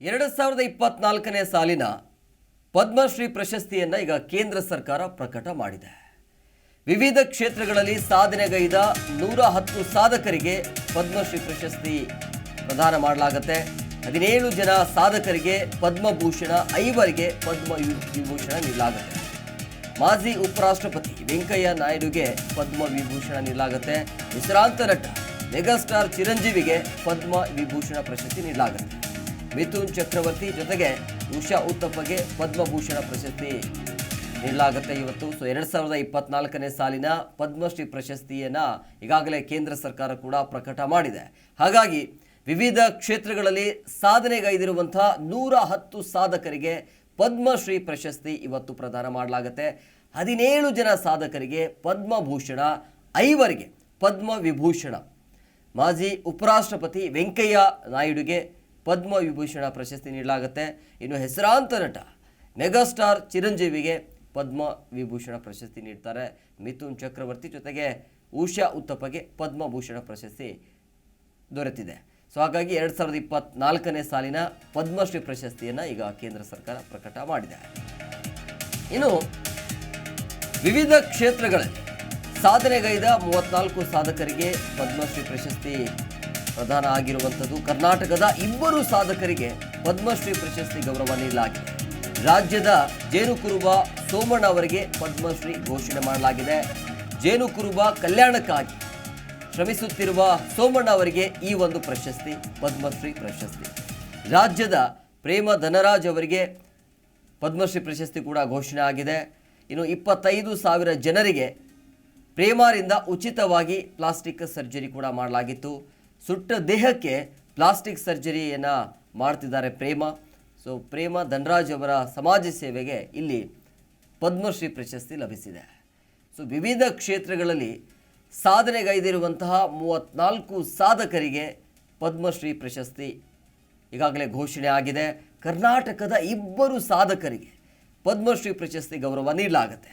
ಎರಡು ಸಾವಿರದ ಇಪ್ಪತ್ನಾಲ್ಕನೇ ಸಾಲಿನ ಪದ್ಮಶ್ರೀ ಪ್ರಶಸ್ತಿಯನ್ನು ಈಗ ಕೇಂದ್ರ ಸರ್ಕಾರ ಪ್ರಕಟ ಮಾಡಿದೆ. ವಿವಿಧ ಕ್ಷೇತ್ರಗಳಲ್ಲಿ ಸಾಧನೆಗೈದ ನೂರ ಹತ್ತು ಸಾಧಕರಿಗೆ ಪದ್ಮಶ್ರೀ ಪ್ರಶಸ್ತಿ ಪ್ರದಾನ ಮಾಡಲಾಗುತ್ತೆ. ಹದಿನೇಳು ಜನ ಸಾಧಕರಿಗೆ ಪದ್ಮಭೂಷಣ, ಐವರಿಗೆ ಪದ್ಮ ವಿಭೂಷಣ ನೀಡಲಾಗುತ್ತೆ. ಮಾಜಿ ಉಪರಾಷ್ಟ್ರಪತಿ ವೆಂಕಯ್ಯ ನಾಯ್ಡುಗೆ ಪದ್ಮ ವಿಭೂಷಣ ನೀಡಲಾಗುತ್ತೆ. ಹೆಸರಾಂತ ನಟ ಮೆಗಾಸ್ಟಾರ್ ಚಿರಂಜೀವಿಗೆ ಪದ್ಮ ವಿಭೂಷಣ ಪ್ರಶಸ್ತಿ ನೀಡಲಾಗುತ್ತೆ. ಮಿಥುನ್ ಚಕ್ರವರ್ತಿ ಜೊತೆಗೆ ಉಷಾ ಉತ್ತಪ್ಪಗೆ ಪದ್ಮಭೂಷಣ ಪ್ರಶಸ್ತಿ ನೀಡಲಾಗುತ್ತೆ ಇವತ್ತು. ಸೊ ಎರಡು ಸಾವಿರದ ಇಪ್ಪತ್ನಾಲ್ಕನೇ ಸಾಲಿನ ಪದ್ಮಶ್ರೀ ಪ್ರಶಸ್ತಿಯನ್ನು ಈಗಾಗಲೇ ಕೇಂದ್ರ ಸರ್ಕಾರ ಕೂಡ ಪ್ರಕಟ ಮಾಡಿದೆ. ಹಾಗಾಗಿ ವಿವಿಧ ಕ್ಷೇತ್ರಗಳಲ್ಲಿ ಸಾಧನೆಗೈದಿರುವಂಥ ನೂರ ಹತ್ತು ಸಾಧಕರಿಗೆ ಪದ್ಮಶ್ರೀ ಪ್ರಶಸ್ತಿ ಇವತ್ತು ಪ್ರದಾನ ಮಾಡಲಾಗುತ್ತೆ. ಹದಿನೇಳು ಜನ ಸಾಧಕರಿಗೆ ಪದ್ಮಭೂಷಣ, ಐವರಿಗೆ ಪದ್ಮ ವಿಭೂಷಣ ಮಾಜಿ ಉಪರಾಷ್ಟ್ರಪತಿ ವೆಂಕಯ್ಯ ನಾಯ್ಡುಗೆ ಪದ್ಮ ವಿಭೂಷಣ ಪ್ರಶಸ್ತಿ ನೀಡಲಾಗುತ್ತೆ. ಇನ್ನು ಹೆಸರಾಂತ ನಟ, ಮೆಗಾಸ್ಟಾರ್ ಚಿರಂಜೀವಿಗೆ ಪದ್ಮ ವಿಭೂಷಣ ಪ್ರಶಸ್ತಿ ನೀಡ್ತಾರೆ. ಮಿಥುನ್ ಚಕ್ರವರ್ತಿ ಜೊತೆಗೆ ಉಷಾ ಉತ್ತಪ್ಪಗೆ ಪದ್ಮಭೂಷಣ ಪ್ರಶಸ್ತಿ ದೊರೆತಿದೆ. ಸೊ ಹಾಗಾಗಿ ಎರಡು ಸಾವಿರದ ಇಪ್ಪತ್ನಾಲ್ಕನೇ ಸಾಲಿನ ಪದ್ಮಶ್ರೀ ಪ್ರಶಸ್ತಿಯನ್ನು ಈಗ ಕೇಂದ್ರ ಸರ್ಕಾರ ಪ್ರಕಟ ಮಾಡಿದೆ. ಇನ್ನು ವಿವಿಧ ಕ್ಷೇತ್ರಗಳಲ್ಲಿ ಸಾಧನೆಗೈದ ಮೂವತ್ನಾಲ್ಕು ಸಾಧಕರಿಗೆ ಪದ್ಮಶ್ರೀ ಪ್ರಶಸ್ತಿ ಪ್ರದಾನ ಆಗಿರುವಂಥದ್ದು ಕರ್ನಾಟಕದ ಇಬ್ಬರು ಸಾಧಕರಿಗೆ ಪದ್ಮಶ್ರೀ ಪ್ರಶಸ್ತಿ ಗೌರವ ನೀಡಲಾಗಿದೆ ರಾಜ್ಯದ ಜೇನುಕುರುಬ ಸೋಮಣ್ಣ ಅವರಿಗೆ ಪದ್ಮಶ್ರೀ ಘೋಷಣೆ ಮಾಡಲಾಗಿದೆ. ಜೇನುಕುರುಬ ಕಲ್ಯಾಣಕ್ಕಾಗಿ ಶ್ರಮಿಸುತ್ತಿರುವ ಸೋಮಣ್ಣ ಅವರಿಗೆ ಈ ಒಂದು ಪ್ರಶಸ್ತಿ, ಪದ್ಮಶ್ರೀ ಪ್ರಶಸ್ತಿ. ರಾಜ್ಯದ ಪ್ರೇಮ ಧನರಾಜ್ ಅವರಿಗೆ ಪದ್ಮಶ್ರೀ ಪ್ರಶಸ್ತಿ ಕೂಡ ಘೋಷಣೆ ಆಗಿದೆ. ಇನ್ನು ಇಪ್ಪತ್ತೈದು ಸಾವಿರ ಜನರಿಗೆ ಪ್ರೇಮಾರಿಂದ ಉಚಿತವಾಗಿ ಪ್ಲಾಸ್ಟಿಕ್ ಸರ್ಜರಿ ಕೂಡ ಮಾಡಲಾಗಿತ್ತು. ಸುಟ್ಟ ದೇಹಕ್ಕೆ ಪ್ಲಾಸ್ಟಿಕ್ ಸರ್ಜರಿಯನ್ನು ಮಾಡ್ತಿದ್ದಾರೆ ಪ್ರೇಮ. ಸೊ ಪ್ರೇಮ ಧನರಾಜ್ ಅವರ ಸಮಾಜ ಸೇವೆಗೆ ಇಲ್ಲಿ ಪದ್ಮಶ್ರೀ ಪ್ರಶಸ್ತಿ ಲಭಿಸಿದೆ. ಸೊ ವಿವಿಧ ಕ್ಷೇತ್ರಗಳಲ್ಲಿ ಸಾಧನೆಗೈದಿರುವಂತಹ ಮೂವತ್ನಾಲ್ಕು ಸಾಧಕರಿಗೆ ಪದ್ಮಶ್ರೀ ಪ್ರಶಸ್ತಿ ಈಗಾಗಲೇ ಘೋಷಣೆ ಆಗಿದೆ. ಕರ್ನಾಟಕದ ಇಬ್ಬರು ಸಾಧಕರಿಗೆ ಪದ್ಮಶ್ರೀ ಪ್ರಶಸ್ತಿ ಗೌರವ ನೀಡಲಾಗುತ್ತೆ.